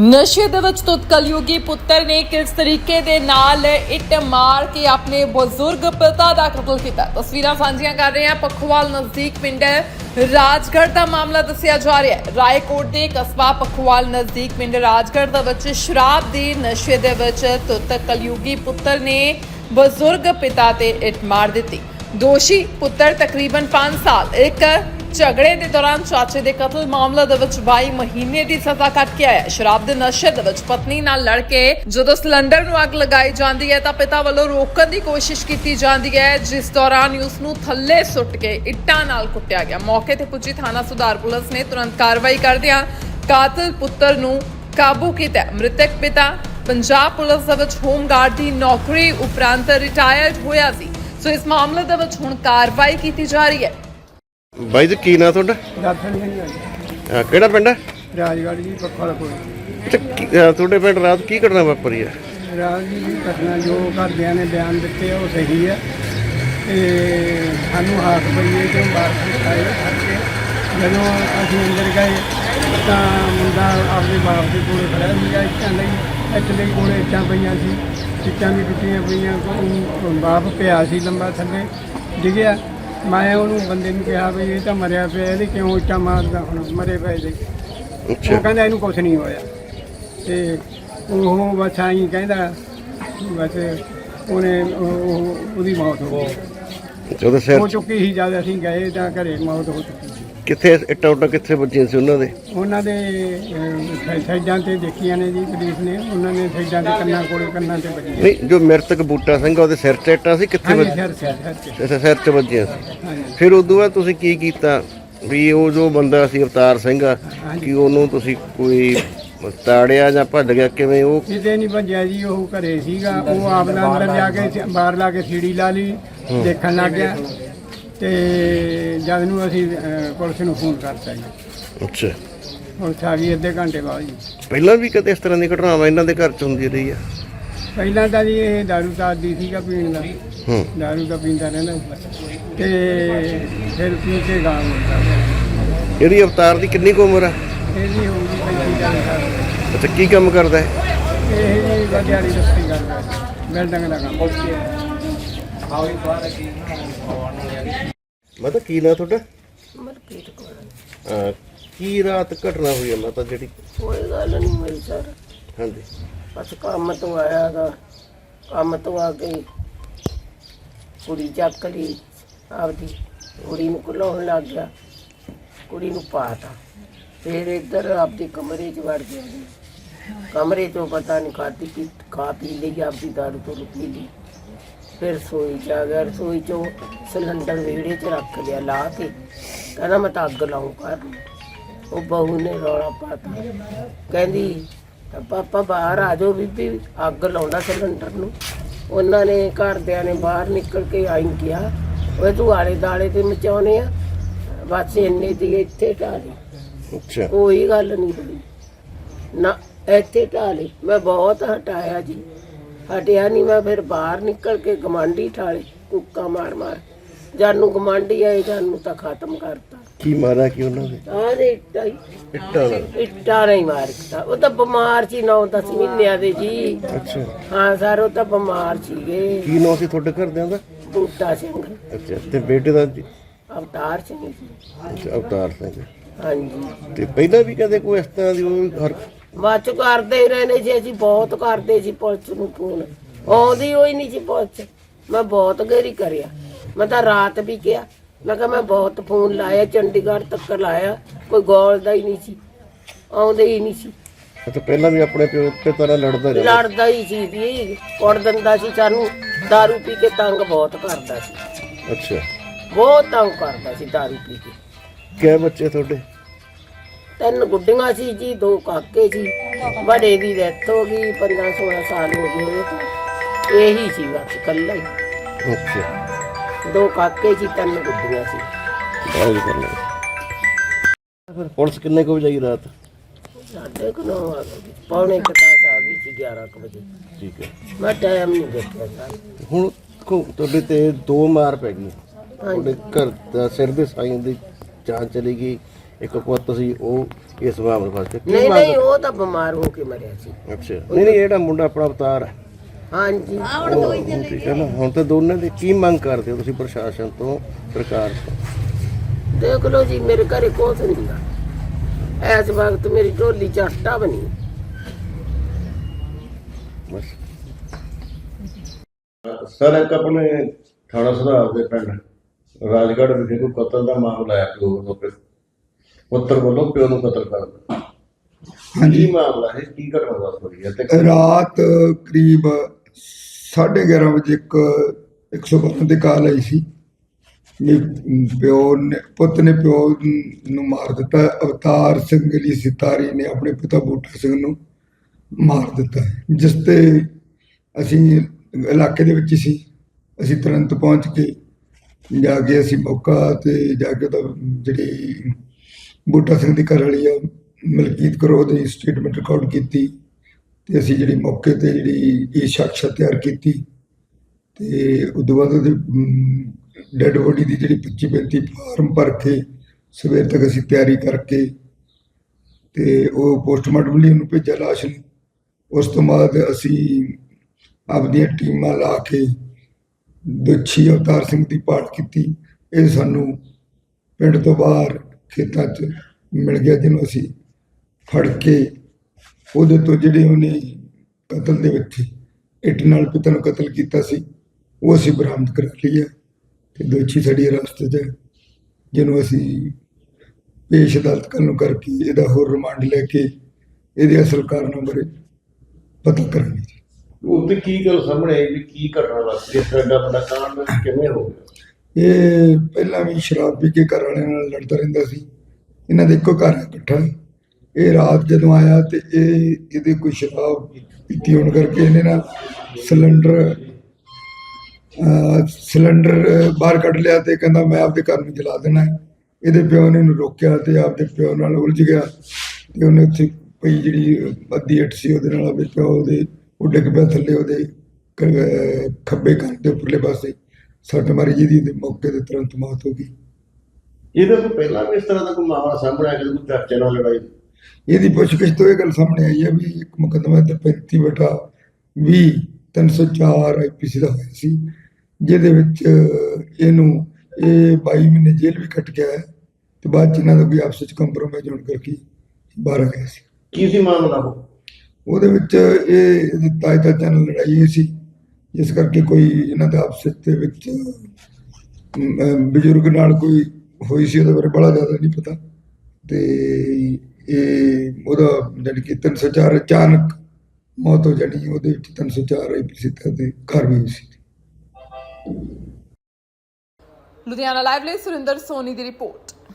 ਨਸ਼ੇ ਦੇ ਵਿੱਚ ਤੁਤ ਕਲਯੁਗੀ ਪੁੱਤਰ ਨੇ ਕਿਸ ਤਰੀਕੇ ਦੇ ਨਾਲ ਇੱਟ ਮਾਰ ਕੇ ਆਪਣੇ ਬਜ਼ੁਰਗ ਪਿਤਾ ਦਾ ਕਤਲ ਕੀਤਾ? ਤਸਵੀਰਾਂ ਸਾਂਝੀਆਂ ਕਰ ਰਹੇ ਹਾਂ ਪਖਵਾਲ ਨਜ਼ਦੀਕ ਪਿੰਡ ਰਾਜਗੜ੍ਹ ਦਾ ਮਾਮਲਾ ਦੱਸਿਆ ਜਾ ਰਿਹਾ ਹੈ। ਰਾਏਕੋਟ ਦੇ ਕਸਬਾ ਪਖਵਾਲ ਨਜ਼ਦੀਕ ਪਿੰਡ ਰਾਜਗੜ੍ਹ ਦੇ ਵਿੱਚ ਸ਼ਰਾਬ ਦੇ ਨਸ਼ੇ ਦੇ ਵਿੱਚ ਤੁਤ ਕਲਯੁਗੀ ਪੁੱਤਰ ਨੇ ਬਜ਼ੁਰਗ ਪਿਤਾ ਤੇ ਇੱਟ ਮਾਰ ਦਿੱਤੀ। ਦੋਸ਼ੀ ਪੁੱਤਰ ਤਕਰੀਬਨ 5 ਸਾਲ, ਇੱਕ ਝਗੜੇ ਦੇ ਦੌਰਾਨ ਚਾਚੇ ਦੇ ਕਤਲ ਮਾਮਲੇ ਦੇ ਵਿੱਚ 22 ਮਹੀਨੇ ਦੀ ਸਜ਼ਾ ਕੱਟ ਕੇ ਆਇਆ। ਸ਼ਰਾਬ ਦੇ ਨਸ਼ੇ ਦੇ ਵਿੱਚ ਪਤਨੀ ਨਾਲ ਲੜ ਕੇ ਜਦੋਂ ਸਿਲੰਡਰ ਨੂੰ ਅੱਗ ਲਗਾਈ ਜਾਂਦੀ ਹੈ ਤਾਂ ਪਿਤਾ ਵੱਲੋਂ ਰੋਕਣ ਦੀ ਕੋਸ਼ਿਸ਼ ਕੀਤੀ ਜਾਂਦੀ ਹੈ, ਜਿਸ ਦੌਰਾਨ ਉਸ ਨੂੰ ਥੱਲੇ ਸੁੱਟ ਕੇ ਇੱਟਾਂ ਨਾਲ ਕੁੱਟਿਆ ਗਿਆ। ਮੌਕੇ ਤੇ ਪੁੱਜੀ ਥਾਣਾ ਸੁਧਾਰ ਪੁਲਿਸ ਨੇ ਤੁਰੰਤ ਕਾਰਵਾਈ ਕਰਦਿਆਂ ਕਾਤਲ ਪੁੱਤਰ ਨੂੰ ਕਾਬੂ ਕੀਤਾ। ਮ੍ਰਿਤਕ ਪਿਤਾ ਪੰਜਾਬ ਪੁਲਿਸ ਦੇ ਵਿੱਚ ਹੋਮਗਾਰਡ ਦੀ ਨੌਕਰੀ ਉਪਰੰਤ ਰਿਟਾਇਰਡ ਹੋਇਆ ਸੀ। ਸੋ ਇਸ ਮਾਮਲੇ ਦੇ ਵਿੱਚ ਹੁਣ ਕਾਰਵਾਈ ਕੀਤੀ ਜਾ ਰਹੀ ਹੈ। ਬਾਈ ਜੀ ਕੀ ਨਾਂ ਤੁਹਾਡਾ? ਦਰਸ਼ਨ ਅਹ ਕਿਹੜਾ ਪਿੰਡ ਹੈ? ਰਾਜਗੜ੍ਹ ਜੀ ਪੱਖਾ ਕੋਲ। ਅੱਛਾ, ਕੀ- ਅਹ ਤੁਹਾਡੇ ਪਿੰਡ ਰਾਤ ਕੀ ਘਟਨਾ ਵਾਪਰੀ ਹੈ? ਰਾਜ ਜੀ ਦੀ ਘਟਨਾ ਜੋ ਘਰਦਿਆਂ ਨੇ ਬਿਆਨ ਦਿੱਤੇ ਆ ਉਹ ਸਹੀ ਹੈ। ਤੇ ਸਾਨੂੰ ਹਾਕ ਪਈਏ ਕਿ ਬਾਹਰ ਆਏ ਕਰਕੇ ਜਦੋਂ ਅਸੀਂ ਅੰਦਰ ਗਏ ਤਾਂ ਮੁੰਡਾ ਆਪਣੇ ਬਾਪ ਦੇ ਕੋਲੇ ਖੜਾ ਸੀਗਾ ਇੱਟਾਂ ਲਈ ਇੱਟ ਦੇ ਕੋਲੇ ਇੱਟਾਂ ਪਈਆਂ ਸੀ। ਇੱਟਾਂ ਵੀ ਟੁੱਟੀਆਂ ਪਈਆਂ ਕੋਈ ਬਾਪ ਪਿਆ ਸੀ ਲੰਬਾ ਥੱਲੇ ਡਿੱਗਿਆ। ਮੈਂ ਉਹਨੂੰ ਬੰਦੇ ਨੂੰ ਕਿਹਾ ਵੀ ਇਹ ਤਾਂ ਮਰਿਆ ਪਿਆ ਇਹਦੇ ਕਿਉਂ ਇੱਟਾਂ ਮਾਰਦਾ ਹੁਣ? ਮਰੇ ਪਏ ਦੇ ਉਹ ਕਹਿੰਦਾ ਇਹਨੂੰ ਕੁਝ ਨਹੀਂ ਹੋਇਆ। ਤੇ ਉਹ ਬਸ ਆਈ ਕਹਿੰਦਾ ਬਸ ਉਹਨੇ ਉਹ- ਉਹ- ਉਹਦੀ ਮੌਤ ਹੋ ਗਈ। ਉਹਦੇ ਸਿਰ ਹੋ ਚੁੱਕੀ ਸੀ ਜਦ ਅਸੀਂ ਗਏ ਤਾਂ ਘਰੇ ਮੌਤ ਹੋ ਚੁੱਕੀ। ਸੀ ਕਿੱਥੇ ਇੱਟਾਂ ਉੱਟਾਂ ਕਿੱਥੇ ਵੱਜੀਆਂ ਸੀ ਉਹਨਾਂ ਦੇ? ਉਹਨਾਂ ਦੇ ਅਹ, ਸਾਈ- ਸਾਈਡਾਂ ਤੇ ਦੇਖੀਆਂ ਨੇ ਜੀ ਪੁਲਿਸ ਨੇ। ਉਹਨਾਂ ਨੇ ਸਾਈਡਾਂ ਤੇ ਕੰਨਾਂ ਕੋਲੇ ਕੰਨਾਂ ਤੇ ਵੱਜੀਆਂ ਨਹੀਂ ਜੋ ਮ੍ਰਿਤਕ ਬੂਟਾ ਸਿੰਘ ਆ, ਉਹਦੇ ਸਿਰ 'ਚ ਇੱਟਾਂ ਸੀ? ਕਿੱਥੇ ਹਾਂਜੀ ਵੱਜੀਆਂ ਸਿਰ ਸਿਰ ਸਿਰ ਤੇ। ਅੱਛਾ, ਸਿਰ 'ਚ ਵੱਜੀਆਂ ਸੀ। ਹਾਂਜੀ। ਫਿਰ ਉਦੋਂ ਬਾਅਦ ਤੁਸੀਂ ਕੀ ਕੀਤਾ? ਵੀ ਉਹ ਜੋ ਬੰਦਾ ਸੀ ਅਵਤਾਰ ਸਿੰਘ ਆ ਕਿ ਉਹਨੂੰ ਤੁਸੀਂ ਕੋਈ ਤਾੜਿਆ ਜਾਂ ਭੱਜ ਗਿਆ? ਕਿਵੇਂ ਉਹ ਕਿਤੇ ਨਹੀਂ ਭੱਜਿਆ ਜੀ ਉਹ ਘਰੇ ਸੀਗਾ। ਉਹ ਆਪ ਦਾ ਅੰਦਰ ਜਾ ਕੇ ਬਾਹਰ ਲਾ ਕੇ ਸੀੜੀ ਲਾ ਲਈ ਦੇਖਣ ਲੱਗ ਗਿਆ। ਤੇ ਜਦ ਨੂੰ ਅਸੀਂ ਅਹ, ਪੁਲਿਸ ਨੂੰ ਫੋਨ ਕਰਤਾ ਜੀ। ਅੱਛਾ। ਪੁਲਿਸ ਆ ਗਈ ਅੱਧੇ ਘੰਟੇ ਬਾਅਦ ਜੀ। ਪਹਿਲਾਂ ਵੀ ਕਦੇ ਇਸ ਤਰ੍ਹਾਂ ਦੀ ਘਟਨਾਵਾਂ ਇਹਨਾਂ ਦੇ ਘਰ 'ਚ ਹੁੰਦੀ ਰਹੀ ਆ? ਪਹਿਲਾਂ ਤਾਂ ਜੀ ਇਹ ਦਾਰੂ ਤਾਂ ਆਦੀ ਸੀਗਾ ਪੀਣ ਦਾ। ਹੂੰ। ਦਾਰੂ ਤਾਂ ਪੀਂਦਾ ਰਹਿੰਦਾ ਸੀ। ਤੇ ਫਿਰ ਪੀ ਕੇ ਗਾਂ ਮੁੰਡਾ ਇਹਦੀ ਅਵਤਾਰ ਦੀ ਕਿੰਨੀ ਕੁ ਉਮਰ ਆ? ਇਹ ਜੀ ਹੋਊਗੀ ਪੈਂਤੀ ਚਾਲੀ ਸਾਲ। ਅੱਛਾ ਕੀ ਕੰਮ ਕਰਦਾ ਹੈ ਇਹ ਜੀ ਵਧੀਆ ਰਸਤੀ ਕਰਦਾ। ਬਿਲਡਿੰਗ ਦਾ ਕੰਮ। ਮੈਂ ਤਾਂ ਕੀ ਨਾਂ ਤੁਹਾਡਾ? ਮਲਕੀਤ ਕੋਲ ਅਹ ਕੀ ਰਾਤ ਘਟਨਾ ਹੋਈ ਹੈ ਮਾਤਾ ਜਿਹੜੀ? ਕੋਈ ਗੱਲ ਨਹੀਂ ਹੋਈ ਸਰ। ਹਾਂਜੀ। ਬਸ ਕੰਮ ਤੋਂ ਆਇਆ ਗਾ। ਕੰਮ ਤੋਂ ਆ ਕੇ ਕੁੜੀ ਚੱਕ ਲਈ ਆਪਦੀ ਕੁੜੀ ਨੂੰ ਕੁਲਾਉਣ ਲੱਗ ਗਿਆ। ਕੁੜੀ ਨੂੰ ਪਾਤਾ। ਫਿਰ ਇੱਧਰ ਆਪਦੀ ਕਮਰੇ 'ਚ ਵੜ ਗਿਆ ਜੀ। ਕਮਰੇ 'ਚੋਂ ਪਤਾ ਨਹੀਂ ਖਾਦੀ ਕਿ ਖਾ ਪੀ ਲਈ ਆਪਦੀ ਦਾਰੂ ਤੋਂ ਪੀ ਲਈ। ਫਿਰ ਸੋਈ ਚ ਆ ਗਿਆ ਰਸੋਈ ਚੋਂ ਸਿਲੰਡਰ ਵਿਹੜੇ 'ਚ ਰੱਖ ਲਿਆ ਲਾ ਕੇ ਕਹਿੰਦਾ ਮੈਂ ਤਾਂ ਅੱਗ ਲਾਉਂ ਕਰ ਉਹ ਬਹੂ ਨੇ ਰੌਲਾ ਪਾਤਾ। ਕਹਿੰਦੀ ਤਾਂ ਪਾਪਾ ਬਾਹਰ ਆ ਜਾਓ ਬੀਬੀ ਅੱਗ ਲਾਉਂਦਾ ਸਿਲੰਡਰ ਨੂੰ। ਉਹਨਾਂ ਨੇ ਘਰਦਿਆਂ ਨੇ ਬਾਹਰ ਨਿਕਲ ਕੇ ਆਈ ਕਿਹਾ ਓਏ ਤੂੰ ਆਲੇ ਦਾਲੇ ਤੇ ਮਚਾਉਨੇ ਆ ਬਸ ਇੰਨੇ ਦੀ ਇੱਥੇ ਢਾਲੀ ਅੱਛਾ। ਕੋਈ ਗੱਲ ਨਹੀਂ ਹੋਈ। ਨਾ ਇੱਥੇ ਢਾਲੀ ਮੈਂ ਬਹੁਤ ਹਟਾਇਆ ਜੀ। ਹਟਿਆ ਨਹੀਂ ਮੈਂ ਫਿਰ ਬਾਹਰ ਨਿਕਲ ਕੇ ਗਮਾਂਡੀ ਠਾਲੇ ਕੁੱਕਾ ਮਾਰ ਮਾਰ। ਜਾਨੂੰ ਗਮਾਂਡੀ ਆਏ ਜਾਨੂੰ ਤਾਂ ਖਤਮ ਕਰਤਾ। ਕੀ ਮਾਰਿਆ ਕੀ ਉਹਨਾਂ ਨੇ? ਆਹ ਦੇ ਇੱਟਾਂ ਹੀ। ਇੱਟਾਂ ਇੱਟਾਂ ਨਹੀਂ ਮਾਰਦਾ ਉਹ ਤਾਂ ਬਿਮਾਰ ਸੀ 9-10 ਮਹੀਨਿਆਂ ਦੇ ਜੀ। ਅੱਛਾ। ਹਾਂ ਸਰ ਉਹ ਤਾਂ ਬਿਮਾਰ ਸੀਗੇ। ਕੀ ਨਾਂ ਸੀ ਤੁਹਾਡੇ ਘਰਦਿਆਂ ਦਾ? ਬੂਟਾ ਸਿੰਘ। ਅੱਛਾ ਤੇ ਬੇਟੇ ਦਾ ਜੀ? ਅਵਤਾਰ ਸਿੰਘ ਜੀ। ਅੱਛਾ ਅਵਤਾਰ ਸਿੰਘ। ਹਾਂਜੀ। ਤੇ ਪਹਿਲਾਂ ਵੀ ਕਦੇ ਕੋਈ ਇਸ ਤਰ੍ਹਾਂ ਦੀ ਉਹ ਹਰ ਬਾਅਦ ਚ ਕਰਦੇ ਹੀ ਰਹੇ ਨੇ ਜੀ ਅਸੀਂ ਬਹੁਤ ਕਰਦੇ ਸੀ ਪੁਲਿਸ ਨੂੰ ਫੋਨ ਆਉਂਦੀ ਹੋਈ ਨਹੀਂ ਸੀ ਪੁਲਿਸ ਮੈਂ ਬਹੁਤ ਗੇਰੀ ਕਰਿਆ ਮੈਂ ਤਾਂ ਰਾਤ ਵੀ ਕਿਹਾ ਮੈਂ ਕਿਹਾ ਮੈਂ ਬਹੁਤ ਫੋਨ ਲਾਇਆ ਚੰਡੀਗੜ੍ਹ ਤੱਕ ਲਾਇਆ ਕੋਈ ਗੋਲ ਦਾ ਹੀ ਨਹੀਂ ਸੀ ਆਉਂਦੇ ਹੀ ਨਹੀਂ ਸੀ ਅੱਛਾ ਪਹਿਲਾਂ ਵੀ ਆਪਣੇ ਪਿਓ ਪਿਤਾ ਨਾਲ ਲੜਦਾ ਰਿਹਾ ਲੜਦਾ ਹੀ ਸੀ ਜੀ ਕੁੱਟ ਦਿੰਦਾ ਸੀ ਸਾਨੂੰ दारू ਪੀ ਕੇ ਤੰਗ ਬਹੁਤ ਕਰਦਾ ਸੀ ਅੱਛਾ ਬਹੁਤ ਤੰਗ ਕਰਦਾ ਸੀ दारू ਪੀ ਕੇ ਕਿਹ ਬੱਚੇ ਤੁਹਾਡੇ ਤਿੰਨ ਗੁੱਡੀਆਂ ਸੀ ਜੀ ਦੋ ਕਾਕੇ ਸੀ। ਬੜੇ ਦੀ ਡੈਥ ਹੋ ਗਈ 15 16 ਸਾਲ ਹੋ ਗਏ। ਇਹੀ ਸੀ ਬਸ ਇਕੱਲਾ ਹੀ। ਅੱਛਾ। ਦੋ ਕਾਕੇ ਸੀ ਤਿੰਨ ਗੁੱਡੀਆਂ ਸੀ। ਬਹੁਤ ਕਰਨਾ ਫਿਰ ਪੁਲਿਸ ਕਿੰਨੇ ਕੁ ਵਜੇ ਆਈ ਰਾਤ? ਸਾਡੇ ਕੋਲ ਨੌ ਆ ਗਏ ਪੌਣੇ ਕੁ ਦਸ ਆ ਗਈ ਸੀ 11 ਕੁ ਵਜੇ। ਠੀਕ ਹੈ। ਮੈਂ ਟਾਈਮ ਨਹੀਂ ਦੇਖਿਆ ਸਰ। ਹੁਣ ਦੇਖੋ ਤੁਹਾਡੇ ਤੇ ਦੋ ਮਾਰ ਪੈ ਗਈ। ਤੁਹਾਡੇ ਘਰ ਦਾ ਸਿਰ ਦੇ ਸਾਈਂ ਦੀ ਜਾਨ ਚਲੀ ਗਈ। ਇੱਕ ਪੁੱਤ ਸੀ ਉਹ ਇਸ ਮਾਮਲੇ ਵਾਸਤੇ ਕੀ ਨਹੀਂ ਮੰਗ- ਨਹੀਂ ਉਹ ਤਾਂ ਬਿਮਾਰ ਹੋ ਕੇ ਮਰਿਆ ਸੀ। ਅੱਛਾ। ਨਹੀਂ ਨਹੀਂ ਜਿਹੜਾ ਮੁੰਡਾ ਆਪਣਾ ਅਵਤਾਰ ਹੈ। ਹਾਂਜੀ। ਉਹ- ਠੀਕ ਹੈ ਨਾ ਹੁਣ ਤਾਂ ਦੋਨਾਂ ਦੇ ਕੀ ਮੰਗ ਕਰਦੇ ਹੋ ਤੁਸੀਂ ਪ੍ਰਸ਼ਾਸਨ ਤੋਂ ਸਰਕਾਰ ਤੋਂ? ਦੇਖ ਲਓ ਜੀ ਮੇਰੇ ਘਰੇ ਕੁਛ ਨਹੀਂ ਗਾ। ਇਸ ਵਕਤ ਮੇਰੀ ਢੋਲੀ ਚ ਆਟਾ ਬਣੀ ਬਸ। ਸਰ ਇੱਕ ਆਪਣੇ ਥਾਣਾ ਸੁਧਾਰ ਦੇ ਪਿੰਡ ਰਾਜਗੜ੍ਹ ਵਿਖੇ ਕੋਈ ਕਤਲ ਦਾ ਮਾਮਲਾ ਆਇਆ ਪਿਓ ਵੱਲੋਂ ਪੁੱਤਰ ਵੱਲੋਂ ਪਿਓ ਨੂੰ ਕਤਲ ਕਰ ਦਿੱਤਾ। ਹਾਂਜੀ। ਮਾਮਲਾ ਹੈ? ਕੀ ਘਟਨਾ ਵਾਪਰੀ ਹੈ? ਤੇ ਰਾਤ ਕਰੀਬ 11:30 ਵਜੇ ਇੱਕ 112 ਤੇ ਕਾਲ ਆਈ ਸੀ। ਵੀ ਪਿਓ ਨੇ ਪੁੱਤ ਨੇ ਪਿਓ ਨੂੰ ਮਾਰ ਦਿੱਤਾ। ਅਵਤਾਰ ਸਿੰਘ ਜੀ ਸਿਤਾਰੀ ਨੇ ਆਪਣੇ ਪਿਤਾ ਬੂਟਾ ਸਿੰਘ ਨੂੰ ਮਾਰ ਦਿੱਤਾ। ਜਿਸ ਤੇ ਅਸੀਂ ਇਲਾਕੇ ਦੇ ਵਿੱਚ ਸੀ। ਅਸੀਂ ਤੁਰੰਤ ਪਹੁੰਚ ਕੇ ਜਾ ਕੇ ਅਸੀਂ ਮੌਕਾ ਤੇ ਜਾ ਕੇ ਉਹਦਾ ਜਿਹੜੀ ਬੂਟਾ ਸਿੰਘ ਦੀ ਘਰ ਵਾਲੀ ਆ, ਮਲਕੀਤ ਕਰੋ ਦੀ ਸਟੇਟਮੈਂਟ ਰਿਕਾਰਡ ਕੀਤੀ ਤੇ ਅਸੀਂ ਜਿਹੜੀ ਮੌਕੇ ਤੇ ਜਿਹੜੀ ਇਹ ਸ਼ਖਸ ਤਿਆਰ ਕੀਤੀ ਤੇ ਉਦੋਂ ਬਾਅਦ ਉਹਦੇ ਡੈੱਡ ਬੋਡੀ ਦੀ ਜਿਹੜੀ 25 35 ਫਾਰਮ ਭਰ ਕੇ ਸਵੇਰ ਤੱਕ ਅਸੀਂ ਤਿਆਰੀ ਕਰਕੇ ਤੇ ਉਹ ਪੋਸਟਮਾਰਟਮ ਲਈ ਉਹਨੂੰ ਭੇਜਿਆ ਲਾਸ਼ ਨੂੰ। ਉਸ ਤੋਂ ਬਾਅਦ ਅਸੀਂ ਆਪਦੀਆਂ ਟੀਮਾਂ ਲਾ ਕੇ ਦੋਸ਼ੀ ਅਵਤਾਰ ਸਿੰਘ ਦੀ ਭਾਲ ਕੀਤੀ। ਇਹ ਸਾਨੂੰ ਪਿੰਡ ਤੋਂ ਬਾਹਰ ਖੇਤਾਂ 'ਚ ਮਿਲ ਗਿਆ ਜਿਹਨੂੰ ਅਸੀਂ ਫੜ ਕੇ ਉਹਦੇ ਤੋਂ ਜਿਹੜੇ ਉਹਨੇ ਕਤਲ ਦੇ ਵਿੱਚ ਇੱਟ ਨਾਲ ਪਿਤਾ ਨੂੰ ਕਤਲ ਕੀਤਾ ਸੀ, ਉਹ ਅਸੀਂ ਬਰਾਮਦ ਕਰ ਲਈ ਤੇ ਦੋਸ਼ੀ ਸਾਡੀ ਹਿਰਾਸਤ 'ਚ ਜਿਹਨੂੰ ਅਸੀਂ ਪੇਸ਼ ਅਦਾਲਤ ਕੱਲ੍ਹ ਨੂੰ ਕਰਕੇ ਇਹਦਾ ਹੋਰ ਰਿਮਾਂਡ ਲੈ ਕੇ ਇਹਦੇ ਅਸਲ ਕਾਰਨਾਂ ਬਾਰੇ ਪਤਾ ਕਰਾਂਗੇ ਜੀ। ਉੱਤੇ ਕੀ ਗੱਲ ਸਾਹਮਣੇ ਆਈ ਵੀ ਕੀ ਘਟਨਾ ਵਾਪਰੀ, ਇਸ ਤਰ੍ਹਾਂ ਦਾ ਬੰਦਾ ਕਾਂਡ ਕਿਵੇਂ ਹੋ ਗਿਆ? ਇਹ ਪਹਿਲਾਂ ਵੀ ਸ਼ਰਾਬ ਪੀ ਕੇ ਘਰ ਵਾਲਿਆਂ ਨਾਲ ਲੜਦਾ ਰਹਿੰਦਾ ਸੀ। ਇਹਨਾਂ ਦੇ ਇੱਕੋ ਘਰ ਹੈ ਇਕੱਠਾ ਇਹ ਰਾਤ ਜਦੋਂ ਆਇਆ ਤੇ ਇਹ, ਇਹਦੇ ਕੋਈ ਸ਼ਰਾਬ ਪੀਤੀ ਹੋਣ ਕਰਕੇ ਇਹਨੇ ਨਾ ਸਿਲੰਡਰ ਸਿਲੰਡਰ ਬਾਹਰ ਕੱਢ ਲਿਆ ਤੇ ਕਹਿੰਦਾ ਮੈਂ ਆਪਦੇ ਘਰ ਨੂੰ ਜਲਾ ਦੇਣਾ ਹੈ। ਇਹਦੇ ਪਿਓ ਨੇ ਇਹਨੂੰ ਰੋਕਿਆ ਤੇ ਆਪਦੇ ਪਿਓ ਨਾਲ ਉਲਝ ਗਿਆ। ਤੇ ਉਹਨੇ ਉੱਥੇ ਪਈ ਜਿਹੜੀ ਅੱਧੀ ਇੱਟ ਸੀ ਉਹਦੇ ਨਾਲ ਆਪਦੇ ਪਿਓ ਉਹਦੇ ਉਹ ਡਿੱਗ ਪਿਆ ਥੱਲੇ ਉਹਦੇ ਖੱਬੇ ਕੰਨ ਦੇ ਉੱਪਰਲੇ ਪਾਸੇ ਸੱਟ ਮਾਰੀ ਜਿਹਦੀ ਤੇ ਮੌਕੇ ਤੇ ਤੁਰੰਤ ਮੌਤ ਹੋ ਗਈ। ਇਹਦੇ ਤੋਂ ਪਹਿਲਾਂ ਵੀ ਇਸ ਤਰ੍ਹਾਂ ਦਾ ਕੋਈ ਮਾਮਲਾ ਸਾਹਮਣੇ ਆਇਆ ਕਿ ਕੋਈ ਨਾਲ ਲੜਾਈ ਇਹਦੀ ਪੁੱਛਗਿੱਛ ਤੋਂ ਇਹ ਗੱਲ ਸਾਹਮਣੇ ਆਈ ਹੈ ਵੀ ਇੱਕ ਮੁਕੱਦਮਾ ਤੇ 35 ਬਟਾ 20 304 ਆਈਪੀਸੀ ਦਾ ਹੋਇਆ ਸੀ ਜਿਹਦੇ ਵਿੱਚ ਇਹਨੂੰ ਇਹ 22 ਮਹੀਨੇ ਜੇਲ੍ਹ ਵੀ ਕੱਟ ਕੇ ਆਇਆ ਤੇ ਬਾਅਦ ਚ ਇਹਨਾਂ ਦਾ ਕੋਈ ਆਪਸ ਵਿੱਚ ਕੰਪਰੋਮਾਈਜ਼ ਹੋਣ ਕਰਕੇ ਬਾਹਰ ਆ ਗਿਆ ਸੀ। ਕੀ ਸੀ ਮਾਮਲਾ ਉਹ? ਉਹਦੇ ਵਿੱਚ ਇਹ ਇਹਦੀ ਤਾਏ ਚਾਚਾ ਨਾਲ ਲੜਾਈ ਹੋਈ ਸੀ। ਜਿਸ ਕਰਕੇ ਕੋਈ ਇਹਨਾਂ ਦੇ ਆਪਸ ਦੇ ਵਿੱਚ ਬਜ਼ੁਰਗ ਨਾਲ ਕੋਈ ਹੋਈ ਸੀ, ਉਹਦੇ ਬਾਰੇ ਬੜਾ ਜ਼ਿਆਦਾ ਨਹੀਂ ਪਤਾ। ਤੇ ਇਹ ਉਹਦਾ ਜਾਣੀ ਕਿ 304 ਅਚਾਨਕ ਮੌਤ ਹੋ ਜਾਣੀ, ਉਹਦੇ ਵਿੱਚ 304 ਆਈਪੀਸੀ ਤੇ ਘਰ ਵੀ ਸੀ। ਲੁਧਿਆਣਾ ਲਾਈਵ ਲਈ ਸੁਰਿੰਦਰ ਸੋਨੀ ਦੀ ਰਿਪੋਰਟ।